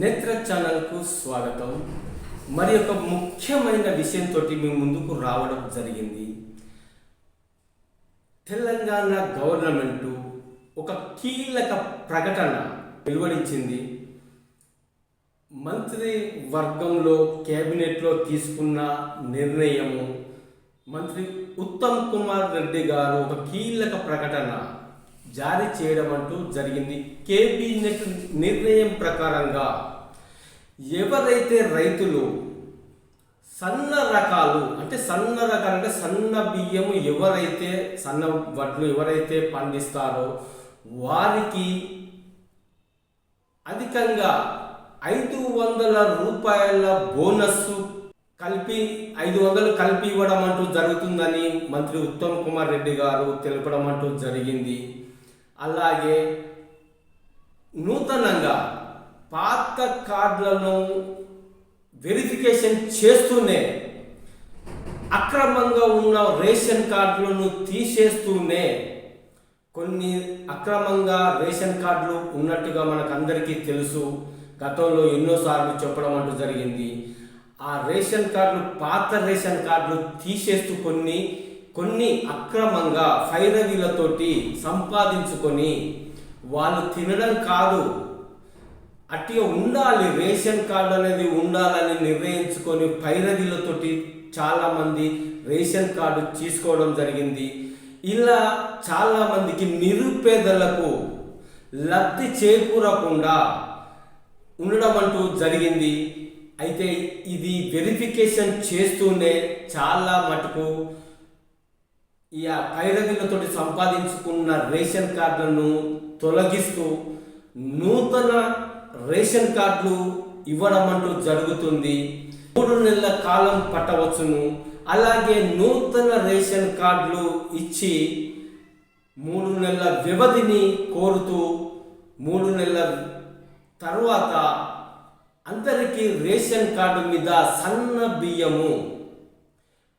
నేత్ర ఛానల్కు స్వాగతం. మరి ఒక ముఖ్యమైన విషయంతో మీ ముందుకు రావడం జరిగింది. తెలంగాణ గవర్నమెంటు ఒక కీలక ప్రకటన వెలువడించింది. మంత్రి వర్గంలో కేబినెట్లో తీసుకున్న నిర్ణయము మంత్రి ఉత్తమ్ కుమార్ రెడ్డి గారు ఒక కీలక ప్రకటన. జారీ చేయడం అంటూ జరిగింది కేబినెట్ నిర్ణయం ప్రకారంగా ఎవరైతే రైతులు సన్న రకాలు అంటే సన్న రకాలు అంటే సన్న బియ్యము ఎవరైతే సన్న వడ్లు ఎవరైతే పండిస్తారో వారికి అధికంగా ఐదు వందల రూపాయల బోనస్ కలిపి ఐదు వందలు కలిపి ఇవ్వడం అంటూ జరుగుతుందని మంత్రి ఉత్తమ్ కుమార్ రెడ్డి గారు తెలపడం అంటూ జరిగింది. అలాగే నూతనంగా పాత కార్డులను వెరిఫికేషన్ చేస్తూనే అక్రమంగా ఉన్న రేషన్ కార్డులను తీసేస్తూనే కొన్ని అక్రమంగా రేషన్ కార్డులు ఉన్నట్టుగా మనకు అందరికీ తెలుసు. గతంలో ఎన్నోసార్లు చెప్పడం అంటూ జరిగింది. ఆ రేషన్ కార్డులు పాత రేషన్ కార్డులు తీసేస్తూ కొన్ని కొన్ని అక్రమంగా ఫైరవీలతోటి సంపాదించుకొని వాళ్ళు తినడం కాదు. అట్టిగా ఉండాలి రేషన్ కార్డు అనేది ఉండాలని నిర్ణయించుకొని పైరదీలతోటి చాలామంది రేషన్ కార్డు తీసుకోవడం జరిగింది. ఇలా చాలామందికి నిరుపేదలకు లబ్ధి చేకూరకుండా ఉండడం అంటూ జరిగింది. అయితే ఇది వెరిఫికేషన్ చేస్తూనే చాలా మటుకు ఈ పైరవీలతోటి సంపాదించుకున్న రేషన్ కార్డులను తొలగిస్తూ నూతన రేషన్ కార్డులు ఇవ్వడం అంటూ జరుగుతుంది. మూడు నెలల కాలం పట్టవచ్చును. అలాగే నూతన రేషన్ కార్డులు ఇచ్చి మూడు నెలల వ్యవధిని కోరుతూ మూడు నెలల తర్వాత అందరికీ రేషన్ కార్డు మీద సన్న బియ్యము.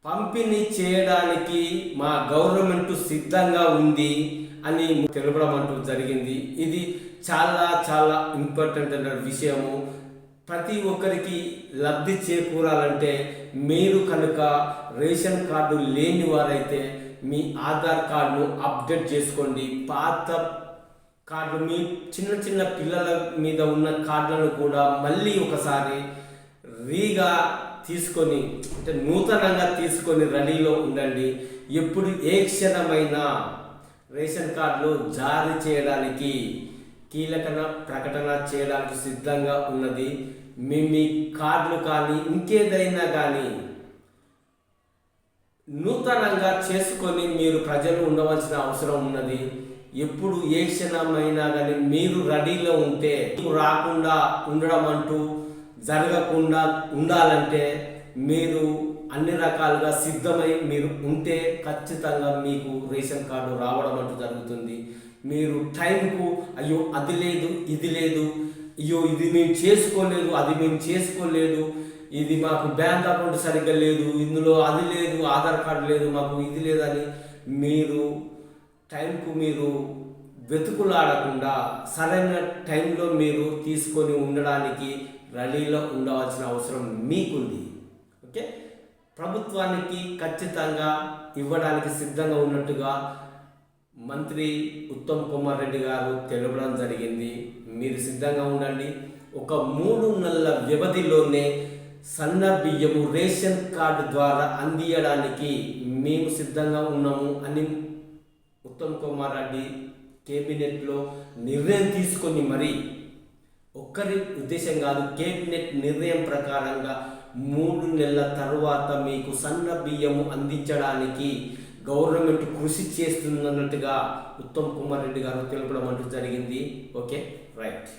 పంపిణీ చేయడానికి మా గవర్నమెంట్ సిద్ధంగా ఉంది అని తెలపడం అంటూ జరిగింది. ఇది చాలా చాలా ఇంపార్టెంట్ అన్న విషయము. ప్రతి ఒక్కరికి లబ్ధి చేకూరాలంటే మీరు కనుక రేషన్ కార్డు లేని వారైతే మీ ఆధార్ కార్డును అప్డేట్ చేసుకోండి. పాత కార్డు మీ చిన్న చిన్న పిల్లల మీద ఉన్న కార్డులను కూడా మళ్ళీ ఒకసారి రీగా తీసుకొని అంటే నూతనంగా తీసుకొని రెడీలో ఉండండి. ఎప్పుడు ఏ క్షణమైనా రేషన్ కార్డులు జారీ చేయడానికి కీలకన ప్రకటన చేయడానికి సిద్ధంగా ఉన్నది. మీ మీ కార్డులు కానీ ఇంకేదైనా కానీ నూతనంగా చేసుకొని మీరు ప్రజలు ఉండవలసిన అవసరం ఉన్నది. ఎప్పుడు ఏ క్షణమైనా కానీ మీరు రెడీలో ఉంటే రాకుండా ఉండడం అంటూ జరగకుండా ఉండాలంటే మీరు అన్ని రకాలుగా సిద్ధమై మీరు ఉంటే ఖచ్చితంగా మీకు రేషన్ కార్డు రావడం అంటూ జరుగుతుంది. మీరు టైంకు అయ్యో అది లేదు ఇది లేదు అయ్యో ఇది మేము చేసుకోలేదు అది మేము చేసుకోలేదు ఇది మాకు బ్యాంక్ అకౌంట్ సరిగ్గా లేదు ఇందులో అది లేదు ఆధార్ కార్డు లేదు మాకు ఇది లేదని మీరు టైంకు మీరు వెతుకులాడకుండా సరైన టైంలో మీరు తీసుకొని ఉండడానికి ర్యాలీలో ఉండవలసిన అవసరం మీకుంది. ఓకే? ప్రభుత్వానికి ఖచ్చితంగా ఇవ్వడానికి సిద్ధంగా ఉన్నట్టుగా మంత్రి ఉత్తమ్ కుమార్ రెడ్డి గారు తెలపడం జరిగింది. మీరు సిద్ధంగా ఉండండి. ఒక మూడు నెలల వ్యవధిలోనే సన్న బియ్యము రేషన్ కార్డు ద్వారా అందియడానికి మేము సిద్ధంగా ఉన్నాము అని ఉత్తమ్ కుమార్ రెడ్డి కేబినెట్లో నిర్ణయం తీసుకొని మరి ఒక్కరి ఉద్దేశం కాదు కేబినెట్ నిర్ణయం ప్రకారంగా మూడు నెలల తరువాత మీకు సన్న బియ్యము అందించడానికి గవర్నమెంట్ కృషి చేస్తున్నట్టుగా ఉత్తమ్ కుమార్ రెడ్డి గారు తెలపడం అంటూ జరిగింది. Okay right.